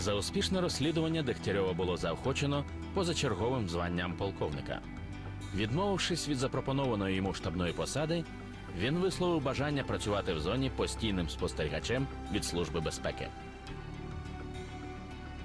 За успішне розслідування Дегтярьова було заохочено позачерговим званням полковника. Відмовившись від запропонованої йому штабної посади, він висловив бажання працювати в зоні постійним спостерігачем від Служби безпеки.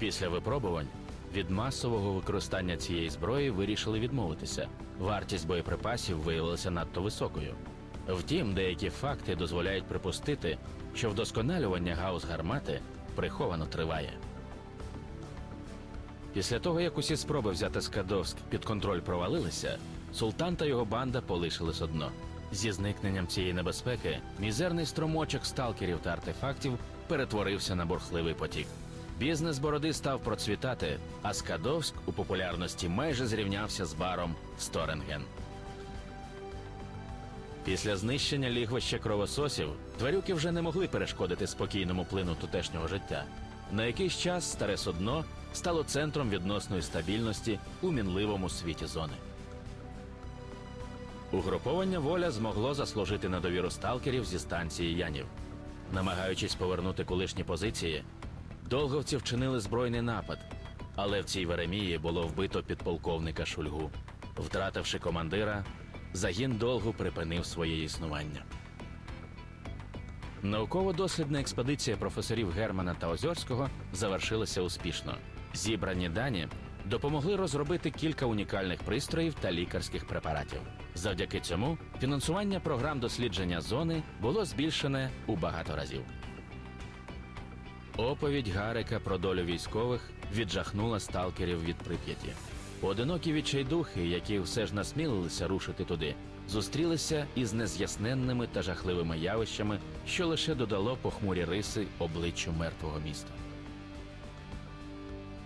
Після випробувань від масового використання цієї зброї вирішили відмовитися. Вартість боєприпасів виявилася надто високою. Втім, деякі факти дозволяють припустити, що вдосконалювання гаус гармати приховано триває. Після того, як усі спроби взяти Скадовськ під контроль провалилися, султан та його банда полишились одно. Зі зникненням цієї небезпеки мізерний струмочок сталкерів та артефактів перетворився на бурхливий потік. Бізнес бороди став процвітати, а Скадовськ у популярності майже зрівнявся з баром Сторенген. Після знищення лігвища кровососів тварюки вже не могли перешкодити спокійному плину тутешнього життя. На якийсь час старе судно стало центром відносної стабільності у мінливому світі зони. Угруповання воля змогло заслужити на довіру сталкерів зі станції Янів. Намагаючись повернути колишні позиції, долговці вчинили збройний напад, але в цій Веремії було вбито підполковника Шульгу. Втративши командира, загін довго припинив своє існування. Науково-дослідна експедиція професорів Германа та Озьорського завершилася успішно. Зібрані дані допомогли розробити кілька унікальних пристроїв та лікарських препаратів. Завдяки цьому фінансування програм дослідження зони було збільшене у багато разів. Оповідь Гарика про долю військових віджахнула сталкерів від прип'яті. Одинокі відчайдухи, які все ж насмілилися рушити туди, зустрілися із нез'ясненними та жахливими явищами, що лише додало похмурі риси обличчю мертвого міста.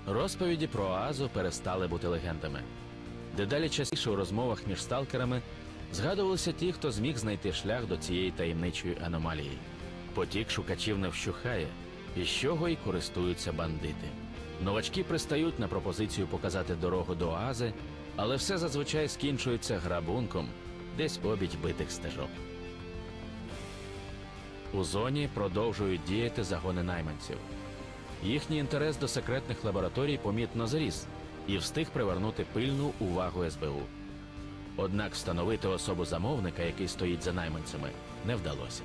Розповіді про Оазу перестали бути легендами. Дедалі частіше у розмовах між сталкерами згадувалися ті, хто зміг знайти шлях до цієї таємничої аномалії. Потік шукачів не вщухає, із чого й користуються бандити. Новачки пристають на пропозицію показати дорогу до Оази, але все зазвичай скінчується грабунком десь обідь битих стежок. У зоні продовжують діяти загони найманців. Їхній інтерес до секретних лабораторій помітно зріс і встиг привернути пильну увагу СБУ. Однак встановити особу замовника, який стоїть за найманцями, не вдалося.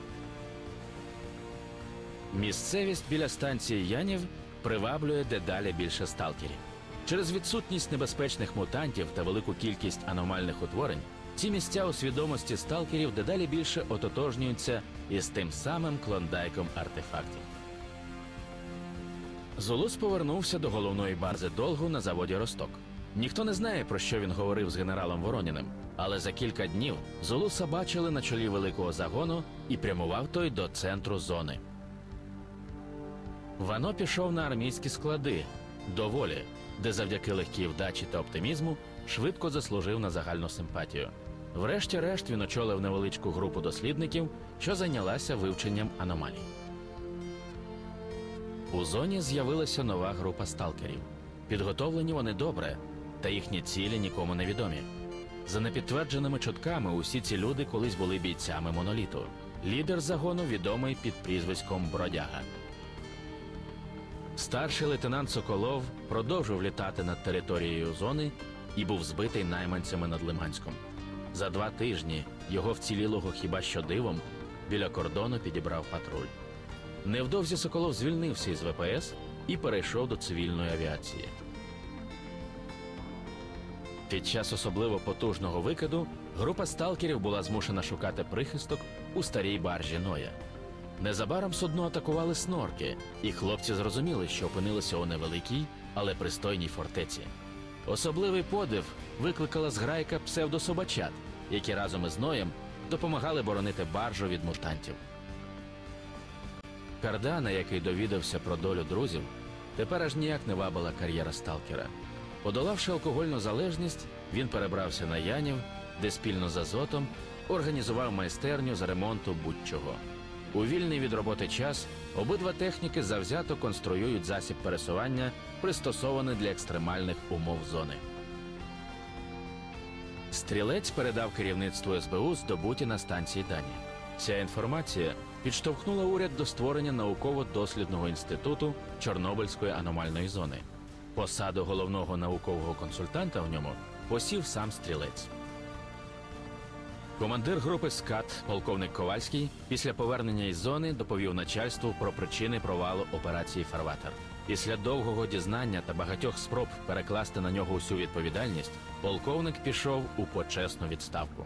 Місцевість біля станції Янів приваблює дедалі більше сталкерів. Через відсутність небезпечних мутантів та велику кількість аномальних утворень ці місця у свідомості сталкерів дедалі більше ототожнюються із тим самим клондайком артефактів. Зулус повернувся до головної бази Долгу на заводі Росток. Ніхто не знає, про що він говорив з генералом Вороніним, але за кілька днів Зулуса бачили на чолі великого загону і прямував той до центру зони. Вано пішов на армійські склади до волі, де завдяки легкій вдачі та оптимізму швидко заслужив на загальну симпатію. Врешті-решт він очолив невеличку групу дослідників, що зайнялася вивченням аномалій. У зоні з'явилася нова група сталкерів. Підготовлені вони добре, та їхні цілі нікому не відомі. За непідтвердженими чутками, усі ці люди колись були бійцями моноліту. Лідер загону відомий під прізвиськом Бродяга. Старший лейтенант Соколов продовжив літати над територією зони і був збитий найманцями над Лиманськом. За два тижні його вцілілого хіба що дивом біля кордону підібрав патруль. Невдовзі Соколов звільнився із ВПС і перейшов до цивільної авіації. Під час особливо потужного викиду група сталкерів була змушена шукати прихисток у старій баржі Ноя. Незабаром судно атакували снорки, і хлопці зрозуміли, що опинилися у невеликій, але пристойній фортеці. Особливий подив викликала зграйка псевдособачат, які разом із Ноєм допомагали боронити баржу від мутантів. Кардана, який довідався про долю друзів, Тепер аж ніяк не вабила кар'єра сталкера. Подолавши алкогольну залежність, він перебрався на Янів, де спільно з Азотом організував майстерню з ремонту будь-чого. У вільний від роботи час обидва техніки завзято конструюють засіб пересування, пристосований для екстремальних умов зони. Стрілець передав керівництву СБУ здобуті на станції дані. Ця інформація підштовхнула уряд до створення науково-дослідного інституту Чорнобильської аномальної зони. Посаду головного наукового консультанта в ньому посів сам стрілець. Командир групи СКАТ, полковник Ковальський, після повернення із зони доповів начальству про причини провалу операції Фарватер. Після довгого дізнання та багатьох спроб перекласти на нього усю відповідальність, полковник пішов у почесну відставку.